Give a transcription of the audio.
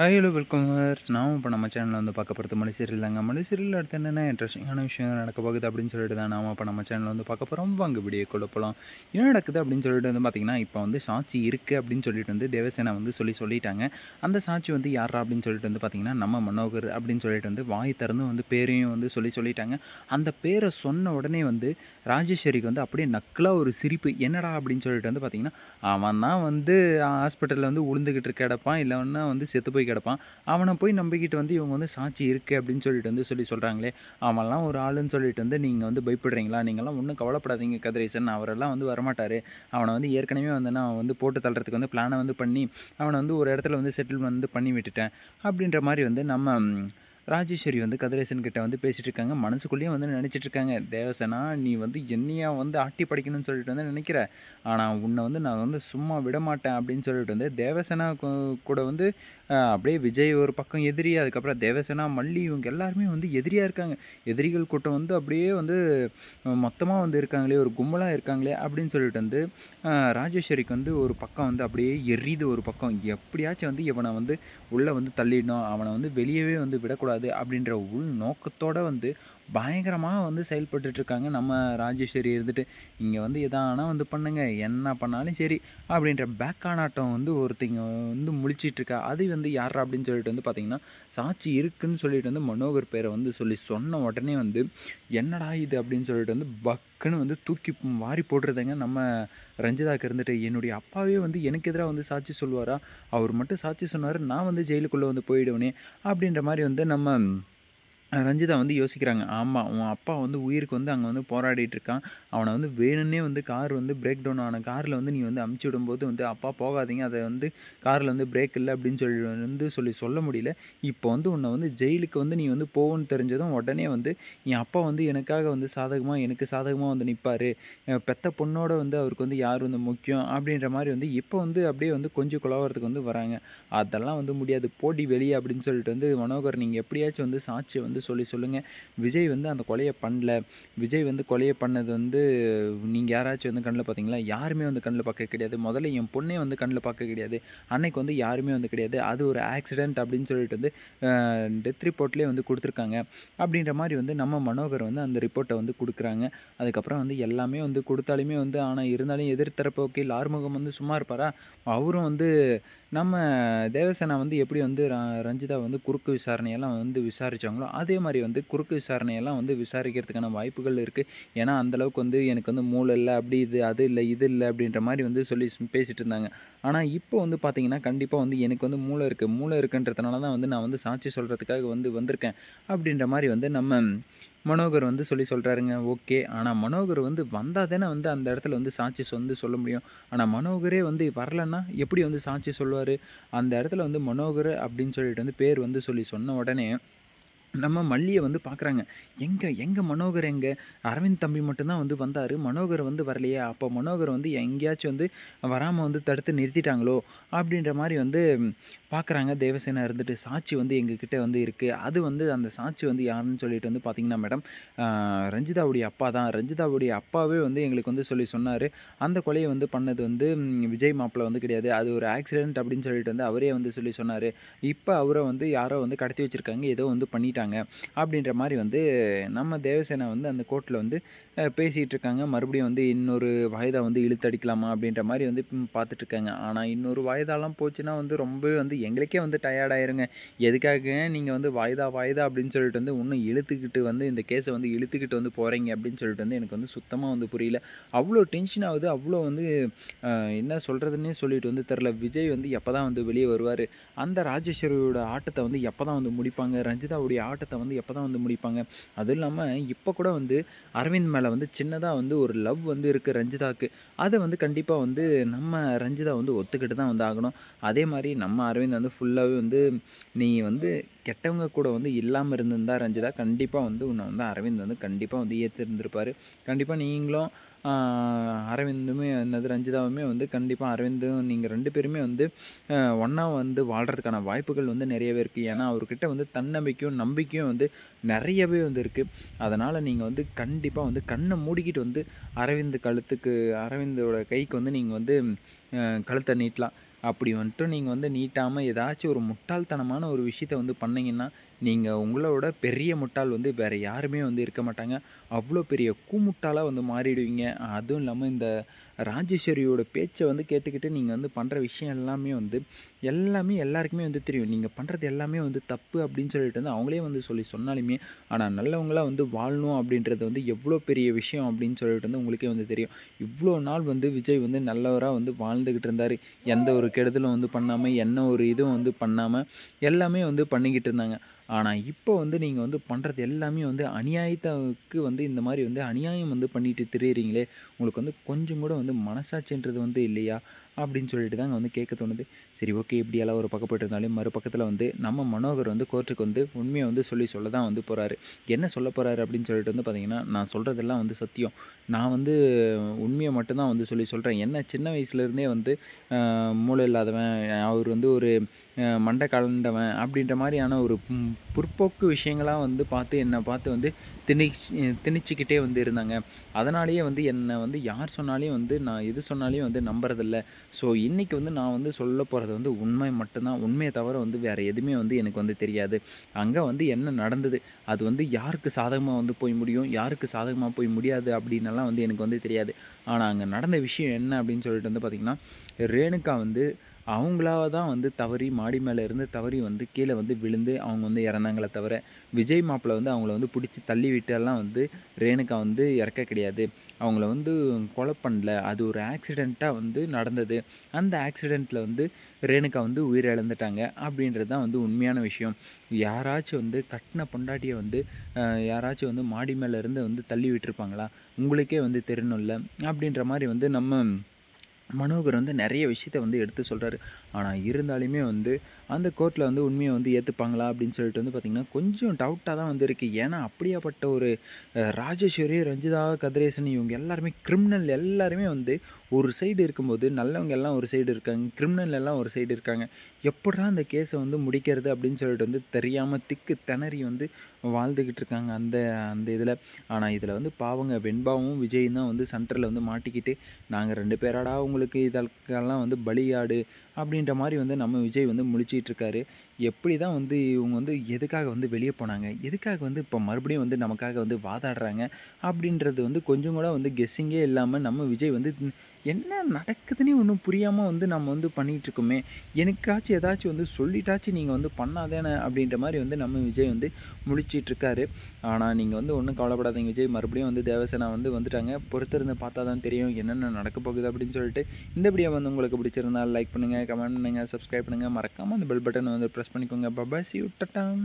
Hi hello welcome நான் இப்போ நம்ம சேனலில் வந்து பார்க்க போகிறது மலை சீரியல் தாங்க அடுத்து என்னென்ன இன்ட்ரெஸ்டிங்கான விஷயம் நடக்க போகுது அப்படின்னு சொல்லிட்டு தான் நாம் இப்போ நம்ம சேனலில் வந்து பார்க்க போகிறோம் வாங்க வீடியோ கொள்ள என்ன நடக்குது அப்படின்னு சொல்லிட்டு வந்து பார்த்திங்கன்னா இப்போ வந்து சாட்சி இருக்குது அப்படின்னு சொல்லிட்டு வந்து தேவசேனா வந்து சொல்லி சொல்லிட்டாங்க. அந்த சாட்சி வந்து யாரா அப்படின்னு சொல்லிட்டு வந்து பார்த்திங்கன்னா நம்ம மனோகர் அப்படின்னு சொல்லிட்டு வந்து வாய் திறந்து வந்து பேரையும் வந்து சொல்லி சொல்லிட்டாங்க. அந்த பேரை சொன்ன உடனே வந்து ராஜேஸ்வரிக்கு வந்து அப்படியே நக்கலாக ஒரு சிரிப்பு என்னடா? அப்படின்னு சொல்லிட்டு வந்து பார்த்திங்கன்னா அவன் தான் வந்து ஹாஸ்பிட்டலில் வந்து உளுந்துக்கிட்டு இருக்கடப்பான் இல்லைன்னா வந்து செத்து போய் கிடப்பான். அவனை போய் நம்பிக்கிட்டு வந்து இவங்க வந்து சாட்சி இருக்குது அப்படின்னு சொல்லிட்டு வந்து சொல்லி சொல்கிறாங்களே அவன்லாம் ஒரு ஆளுன்னு சொல்லிட்டு வந்து நீங்கள் வந்து பயப்படுறீங்களா? நீங்களாம் ஒன்றும் கவலைப்படாதீங்க கதிரேசன். அவரெல்லாம் வந்து வரமாட்டார். அவனை வந்து ஏற்கனவே வந்து நான் வந்து போட்டு தள்ளுறதுக்கு வந்து பிளானை வந்து பண்ணி அவனை வந்து ஒரு இடத்துல வந்து செட்டில் வந்து பண்ணி விட்டுட்டேன் அப்படின்ற மாதிரி வந்து நம்ம ராஜேஸ்வரி வந்து கதிரேசன் கிட்ட வந்து பேசிகிட்டு இருக்காங்க மனசுக்குள்ளேயே வந்து நினச்சிட்டு இருக்காங்க தேவசனா நீ வந்து என்னையா வந்து ஆட்டி படிக்கணும்னு சொல்லிட்டு வந்து நினைக்கிற? ஆனால் உன்னை வந்து நான் வந்து சும்மா விட மாட்டேன் அப்படின்னு சொல்லிட்டு வந்து தேவசனா கூட வந்து அப்படியே விஜய் ஒரு பக்கம் எதிரி அதுக்கப்புறம் தேவசேனா மல்லி இவங்க எல்லாருமே வந்து எதிரியாக இருக்காங்க. எதிரிகள் கூட்டம் வந்து அப்படியே வந்து மொத்தமாக வந்து இருக்காங்களே ஒரு கும்பலாக இருக்காங்களே அப்படின்னு சொல்லிட்டு வந்து ராஜேஸ்வரிக்கு வந்து ஒரு பக்கம் வந்து அப்படியே எரியுது ஒரு பக்கம். எப்படியாச்சும் வந்து இவனை வந்து உள்ளே வந்து தள்ளிடணும். அவனை வந்து வெளியவே வந்து விடக்கூடாது. அப்படின்ற உள் நோக்கத்தோடு வந்து பயங்கரமாக வந்து செயல்பட்டுருக்காங்க நம்ம ராஜேஸ்வரி இருந்துட்டு இங்கே வந்து எதானா வந்து பண்ணுங்க என்ன பண்ணாலும் சரி அப்படின்ற பேக்கானாட்டம் வந்து ஒருத்தங்க வந்து முழிச்சிட்ருக்கா. அது வந்து யாரா அப்படின்னு சொல்லிட்டு வந்து பார்த்திங்கன்னா சாட்சி இருக்குன்னு சொல்லிட்டு வந்து மனோகர் பேரை வந்து சொல்லி சொன்ன உடனே வந்து என்னடா இது? அப்படின்னு சொல்லிட்டு வந்து பக்குன்னு வந்து தூக்கி வாரி போடுறதுங்க நம்ம ரஞ்சிதாக்கு இருந்துட்டு. என்னுடைய அப்பாவே வந்து எனக்கு எதிராக வந்து சாட்சி சொல்லுவாரா? அவர் மட்டும் சாட்சி சொன்னார் நான் வந்து ஜெயிலுக்குள்ளே வந்து போயிடுவேனே அப்படின்ற மாதிரி வந்து நம்ம ரஞ்சிதா வந்து யோசிக்கிறாங்க ஆமாம் உன் அப்பா வந்து உயிருக்கு வந்து அங்கே வந்து போராடிட்டு இருக்கான். அவனை வந்து வேணும்னே வந்து கார் வந்து பிரேக் டவுன் ஆன காரில் வந்து நீ வந்து அமுச்சு விடும்போது வந்து அப்பா போகாதீங்க. அதை வந்து காரில் வந்து பிரேக் இல்லை. அப்படின்னு சொல்லி வந்து சொல்லி சொல்ல முடியல. இப்போ வந்து உன்னை வந்து ஜெயிலுக்கு வந்து நீ வந்து போகணும்னு தெரிஞ்சதும் உடனே வந்து என் அப்பா வந்து எனக்காக வந்து சாதகமாக எனக்கு சாதகமாக வந்து நிற்பார் பெத்த பொண்ணோட வந்து அவருக்கு வந்து யார் வந்து முக்கியம்? அப்படின்ற மாதிரி வந்து இப்போ வந்து அப்படியே வந்து கொஞ்சம் குழவரத்துக்கு வந்து வராங்க. அதெல்லாம் வந்து முடியாது. போட்டி வெளியே அப்படின்னு சொல்லிட்டு வந்து மனோகர் நீங்கள் எப்படியாச்சும் வந்து சாட்சியை வந்து சொல்லி சொல்லுங்கள் விஜய் வந்து அந்த கொலையை பண்ணல. விஜய் வந்து கொலையை பண்ணது வந்து வந்து நீங்கள் யாராச்சும் வந்து கண்ணில் பார்த்தீங்களா யாருமே வந்து கண்ணில் பார்க்க கிடையாது. முதல்ல என் பொண்ணே வந்து கண்ணில் பார்க்க கிடையாது. அன்னைக்கு வந்து யாருமே வந்து கிடையாது. அது ஒரு ஆக்சிடெண்ட் அப்படின்னு சொல்லிட்டு வந்து டெத் ரிப்போர்ட்லேயே வந்து கொடுத்துருக்காங்க. அப்படின்ற மாதிரி வந்து நம்ம மனோகர் வந்து அந்த ரிப்போர்ட்டை வந்து கொடுக்குறாங்க. அதுக்கப்புறம் வந்து எல்லாமே வந்து கொடுத்தாலுமே வந்து ஆனால் இருந்தாலும் எதிர்த்தரப்பு ஓகே ஆறுமுகம் வந்து சும்மா இருப்பாரா? அவரும் வந்து நம்ம தேவசேனா வந்து எப்படி வந்து ரஞ்சிதா வந்து குறுக்கு விசாரணையெல்லாம் வந்து விசாரித்தாங்களோ அதே மாதிரி வந்து குறுக்கு விசாரணையெல்லாம் வந்து விசாரிக்கிறதுக்கான வாய்ப்புகள் இருக்குது ஏன்னா அந்தளவுக்கு வந்து எனக்கு வந்து மூளை இல்லை அப்படி இது அது இல்லை இது இல்லை அப்படின்ற மாதிரி வந்து சொல்லி பேசிகிட்டு இருந்தாங்க. ஆனால் இப்போ வந்து பார்த்திங்கன்னா கண்டிப்பாக வந்து எனக்கு வந்து மூளை இருக்குது மூளை இருக்குன்றதுனால தான் வந்து நான் வந்து சாட்சி சொல்கிறதுக்காக வந்து வந்திருக்கேன். அப்படின்ற மாதிரி வந்து நம்ம மனோகர் வந்து சொல்லி சொல்கிறாருங்க ஓகே. ஆனால் மனோகர் வந்து வந்தால் தானே வந்து அந்த இடத்துல வந்து சாட்சி வந்து சொல்ல முடியும். ஆனால் மனோகரே வந்து வரலன்னா எப்படி வந்து சாட்சி சொல்லுவார்? அந்த இடத்துல வந்து மனோகர் அப்படின்னு சொல்லிட்டு வந்து பேர் வந்து சொல்லி சொன்ன உடனே நம்ம மல்லியை வந்து பார்க்குறாங்க எங்கே எங்கே மனோகர் எங்கே? அரவிந்த் தம்பி மட்டும்தான் வந்து வந்தார். மனோகர் வந்து வரலையே. அப்போ மனோகர் வந்து எங்கேயாச்சும் வந்து வராமல் வந்து தடுத்து நிறுத்திட்டாங்களோ? அப்படின்ற மாதிரி வந்து பார்க்குறாங்க தேவசேனா இருந்துட்டு சாட்சி வந்து எங்ககிட்ட வந்து இருக்குது அது வந்து அந்த சாட்சி வந்து யாருன்னு சொல்லிட்டு வந்து பார்த்திங்கன்னா மேடம் ரஞ்சிதாவுடைய அப்பா தான். ரஞ்சிதாவுடைய அப்பாவே வந்து எங்களுக்கு வந்து சொல்லி சொன்னார். அந்த கொலையை வந்து பண்ணது வந்து விஜய் மாப்பிள்ள வந்து கிடையாது. அது ஒரு ஆக்சிடென்ட் அப்படின்னு சொல்லிட்டு வந்து அவரே வந்து சொல்லி சொன்னார். இப்போ அவரை வந்து யாரோ வந்து கடத்தி வச்சுருக்காங்க. ஏதோ வந்து பண்ணிட்டாங்க. அப்படின்ற மாதிரி வந்து நம்ம தேவசேனா வந்து அந்த கோர்ட்டில் வந்து பேசிகிட்டு இருக்காங்க மறுபடியும் வந்து இன்னொரு வாய்தா வந்து இழுத்தடிக்கலாமா அப்படின்ற மாதிரி வந்து பார்த்துட்ருக்காங்க. ஆனால் இன்னொரு வாய்தாலாம் போச்சுன்னா வந்து ரொம்பவே வந்து எங்களுக்கே வந்து டயர்டாயிருங்க. எதுக்காக நீங்கள் வந்து வாய்தா வாய்தா அப்படின்னு சொல்லிட்டு வந்து இன்னும் இழுத்துக்கிட்டு வந்து இந்த கேஸை வந்து இழுத்துக்கிட்டு வந்து போகிறீங்க அப்படின்னு சொல்லிட்டு வந்து எனக்கு வந்து சுத்தமாக வந்து புரியல. அவ்வளோ டென்ஷன் ஆகுது. அவ்வளோ வந்து என்ன சொல்கிறதுன்னே சொல்லிட்டு வந்து தெரில விஜய் வந்து எப்போ தான் வந்து வெளியே வருவார்? அந்த ராஜேஸ்வரியோட ஆட்டத்தை வந்து எப்போ தான் வந்து முடிப்பாங்க? ரஞ்சிதாவுடைய ஆட்டத்தை வந்து எப்போ தான் வந்து முடிப்பாங்க? அதுவும் இல்லாமல் இப்போ கூட வந்து அரவிந்த் மேலே வந்து சின்னதாக வந்து ஒரு லவ் வந்து இருக்குது ரஞ்சிதாவுக்கு அதை வந்து கண்டிப்பாக வந்து நம்ம ரஞ்சிதா வந்து ஒத்துக்கிட்டு தான் வந்து ஆகணும். அதே மாதிரி நம்ம அரவிந்த் வந்து ஃபுல்லாகவே வந்து நீ வந்து கெட்டவங்க கூட வந்து இல்லாமல் இருந்திருந்தா ரஞ்சிதா கண்டிப்பாக வந்து உன்னை வந்து அரவிந்த் வந்து கண்டிப்பாக வந்து ஏற்றிருந்திருப்பார் கண்டிப்பாக நீங்களும் அரவிந்துமே என்னது ரஞ்சிதாவுமே வந்து கண்டிப்பாக அரவிந்தும் நீங்கள் ரெண்டு பேருமே வந்து ஒன்றா வந்து வாழ்கிறதுக்கான வாய்ப்புகள் வந்து நிறையவே இருக்குது ஏன்னா அவர்கிட்ட வந்து தன்னம்பிக்கையும் நம்பிக்கையும் வந்து நிறையவே வந்து இருக்குது அதனால் நீங்கள் வந்து கண்டிப்பாக வந்து கண்ணை மூடிக்கிட்டு வந்து அரவிந்த் கழுத்துக்கு அரவிந்தோட கைக்கு வந்து நீங்கள் வந்து கழுத்தை நீட்டலாம். அப்படி வந்துட்டு நீங்கள் வந்து நீட்டாமல் ஏதாச்சும் ஒரு முட்டாள்தனமான ஒரு விஷயத்த வந்து பண்ணிங்கன்னா நீங்கள் உங்களோட பெரிய முட்டாள் வந்து வேறு யாருமே வந்து இருக்க மாட்டாங்க. அவ்வளோ பெரிய கூமுட்டாளாக வந்து மாறிடுவீங்க. அதுவும் இல்லாமல் இந்த ராஜேஸ்வரியோட பேச்சை வந்து கேட்டுக்கிட்டு நீங்கள் வந்து பண்ணுற விஷயம் எல்லாமே வந்து எல்லாமே எல்லாருக்குமே வந்து தெரியும். நீங்கள் பண்ணுறது எல்லாமே வந்து தப்பு அப்படின்னு சொல்லிட்டு வந்து அவங்களே வந்து சொல்லி சொன்னாலுமே ஆனால் நல்லவங்களாக வந்து வாழணும் அப்படின்றது வந்து எவ்வளோ பெரிய விஷயம் அப்படின்னு சொல்லிட்டு வந்து உங்களுக்கே வந்து தெரியும். இவ்வளோ நாள் வந்து விஜய் வந்து நல்லவராக வந்து வாழ்ந்துக்கிட்டு இருந்தார். எந்த ஒரு கெடுதலும் வந்து பண்ணாமல் என்ன ஒரு இதுவும் வந்து பண்ணாமல் எல்லாமே வந்து பண்ணிக்கிட்டு இருந்தாங்க. ஆனால் இப்போ வந்து நீங்கள் வந்து பண்ணுறது எல்லாமே வந்து அநியாயத்துக்கு வந்து இந்த மாதிரி வந்து அநியாயம் வந்து பண்ணிட்டு திரியிறீங்களே உங்களுக்கு வந்து கொஞ்சம் கூட வந்து மனசாட்சின்றது வந்து இல்லையா? அப்படின்னு சொல்லிட்டு தாங்க வந்து கேட்க தோணுது. சரி ஓகே இப்படியெல்லாம் ஒரு பக்கப்பட்டு இருந்தாலும் மறுபக்கத்தில் வந்து நம்ம மனோகர் வந்து கோர்ட்டுக்கு வந்து உண்மையை வந்து சொல்லி சொல்ல தான் வந்து போகிறாரு என்ன சொல்ல போகிறாரு அப்படின்னு சொல்லிட்டு வந்து பார்த்திங்கன்னா நான் சொல்கிறதெல்லாம் வந்து சத்தியம். நான் வந்து உண்மையை மட்டும்தான் வந்து சொல்லி சொல்கிறேன் என்ன சின்ன வயசுலேருந்தே வந்து மூளை இல்லாதவன் அவர் வந்து ஒரு மண்டை கலண்டவன் அப்படின்ற மாதிரியான ஒரு புற்போக்கு விஷயங்களாக வந்து பார்த்து என்னை பார்த்து வந்து திணிச்சு திணிச்சிக்கிட்டே வந்து இருந்தாங்க. அதனாலேயே வந்து என்னை வந்து யார் சொன்னாலையும் வந்து நான் எது சொன்னாலையும் வந்து நம்புறதில்ல. ஸோ இன்றைக்கி வந்து நான் வந்து சொல்ல போகிறது வந்து உண்மை மட்டும்தான். உண்மையை தவிர வந்து வேறு எதுவுமே வந்து எனக்கு வந்து தெரியாது. அங்கே வந்து என்ன நடந்தது? அது வந்து யாருக்கு சாதகமாக வந்து போய் முடியும்? யாருக்கு சாதகமாக போய் முடியாது அப்படின்னலாம் வந்து எனக்கு வந்து தெரியாது. ஆனால் அங்கே நடந்த விஷயம் என்ன அப்படின்னு சொல்லிட்டு வந்து பார்த்திங்கன்னா ரேணுகா வந்து அவங்களாக தான் வந்து தவறி மாடி மேலே இருந்து தவறி வந்து கீழே வந்து விழுந்து அவங்க வந்து இறந்தாங்களே தவிர விஜய் மாப்பிள்ளை வந்து அவங்கள வந்து பிடிச்சி தள்ளி விட்டெல்லாம் வந்து ரேணுகா வந்து இறக்க கிடையாது. அவங்கள வந்து கொலை பண்ணல. அது ஒரு ஆக்சிடெண்ட்டாக வந்து நடந்தது. அந்த ஆக்சிடெண்ட்டில் வந்து ரேணுகா வந்து உயிரிழந்துட்டாங்க அப்படின்றது தான் வந்து உண்மையான விஷயம். யாராச்சும் வந்து கட்டின பொண்டாட்டியை வந்து யாராச்சும் வந்து மாடி மேலேருந்து வந்து தள்ளி விட்டுருப்பாங்களா? உங்களுக்கே வந்து தெரியணும்ல. அப்படின்ற மாதிரி வந்து நம்ம மனோகர் வந்து நிறைய விஷயத்த வந்து எடுத்து சொல்கிறாரு ஆனால் இருந்தாலுமே வந்து அந்த கோர்ட்டில் வந்து உண்மையை வந்து ஏற்றுப்பாங்களா அப்படின்னு சொல்லிட்டு வந்து பார்த்திங்கன்னா கொஞ்சம் டவுட்டாக தான் வந்து இருக்குது ஏன்னா அப்படியாப்பட்ட ஒரு ராஜேஸ்வரி ரஞ்சிதா கதிரேசன் இவங்க எல்லாருமே கிரிமினல் எல்லாருமே வந்து ஒரு சைடு இருக்கும்போது நல்லவங்க எல்லாம் ஒரு சைடு இருக்காங்க கிரிமினல் எல்லாம் ஒரு சைடு இருக்காங்க. எப்படா அந்த கேஸை வந்து முடிக்கிறது அப்படின்னு சொல்லிட்டு வந்து தெரியாமல் திக்கு திணறி வந்து வாழ்ந்துக்கிட்டு இருக்காங்க அந்த அந்த இதில். ஆனால் இதில் வந்து பாவங்க வெண்பாவும் விஜயும் தான் வந்து சென்டரில் வந்து மாட்டிக்கிட்டு நாங்கள் ரெண்டு பேராடா உங்களுக்கு இதற்கெல்லாம் வந்து பலியாடு அப்படின்ற மாதிரி வந்து நம்ம விஜய் வந்து முழிச்சிட்ருக்காரு. எப்படி தான் வந்து இவங்க வந்து எதுக்காக வந்து வெளியே போனாங்க? எதுக்காக வந்து இப்போ மறுபடியும் வந்து நமக்காக வந்து வாதாடுறாங்க? அப்படின்றது வந்து கொஞ்சம் கூட வந்து கெஸ்ஸிங்கே இல்லாமல் நம்ம விஜய் வந்து என்ன நடக்குதுன்னே ஒன்றும் புரியாமல் வந்து நம்ம வந்து பண்ணிகிட்ருக்கோமே. எனக்காச்சும் ஏதாச்சும் வந்து சொல்லிட்டாச்சும் நீங்கள் வந்து பண்ணாதேன்னு அப்படின்ற மாதிரி வந்து நம்ம விஜய் வந்து முடிச்சிட்ருக்காரு ஆனால் நீங்கள் வந்து ஒன்றும் கவலைப்படாதீங்க விஜய். மறுபடியும் வந்து தேவசேனா வந்து வந்துட்டாங்க. பொறுத்திருந்து பார்த்தா தான் தெரியும் என்னென்ன நடக்க போகுது அப்படின்னு சொல்லிட்டு. இந்த வீடியோ வந்து உங்களுக்கு பிடிச்சிருந்தால் லைக் பண்ணுங்கள் கமெண்ட் பண்ணுங்கள் சப்ஸ்கிரைப் பண்ணுங்கள் மறக்காமல் அந்த பெல் பட்டனை வந்து ப்ரெஸ் பண்ணிக்கோங்க. பபாசி விட்டட்டான்